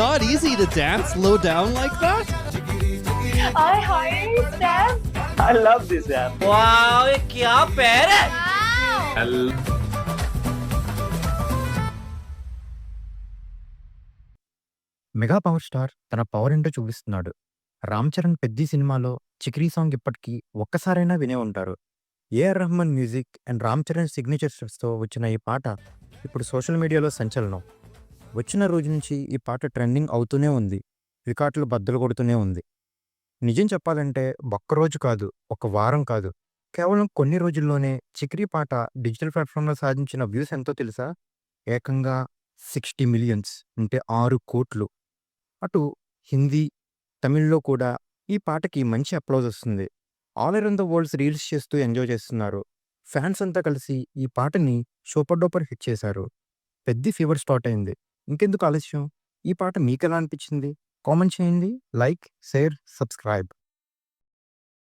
not easy to dance low down like that. Hi, hi, Sam. I love this app. Wow ये क्या पैर है mega power star తన power ఏంటో చూపిస్తున్నాడు రామ్ చరణ్ పెద్ది సినిమాలో చిక్రీ సాంగ్ ఇప్పటికీ ఒక్కసారైనా వినే ఉంటారు A R Rahman music and Ram Charan signature స్టెప్స్తో వచ్చిన ఈ పాట ఇప్పుడు సోషల్ మీడియాలో సంచలనం వచ్చిన రోజు నుంచి ఈ పాట ట్రెండింగ్ అవుతూనే ఉంది. రికార్డులు బద్దలు కొడుతూనే ఉంది. నిజం చెప్పాలంటే ఒక్కరోజు కాదు ఒక వారం కాదు. కేవలం కొన్ని రోజుల్లోనే చిక్రీ పాట డిజిటల్ ప్లాట్ఫామ్లో సాధించిన వ్యూస్ ఎంతో తెలుసా? ఏకంగా సిక్స్టీ మిలియన్స్ అంటే ఆరు కోట్లు. అటు హిందీ తమిళ్ళో కూడా ఈ పాటకి మంచి అప్లౌజ్ వస్తుంది. All around the world's reels చేస్తూ ఎంజాయ్ చేస్తున్నారు. ఫ్యాన్స్ అంతా కలిసి ఈ పాటని సూపర్ డూపర్ హిట్ చేశారు. పెద్ద ఫీవర్ స్టార్ట్ అయింది. ఇంకెందుకు ఆలస్యం? ఈ పాట మీకు ఎలా అనిపించింది? కామెంట్ చేయండి. Like share subscribe.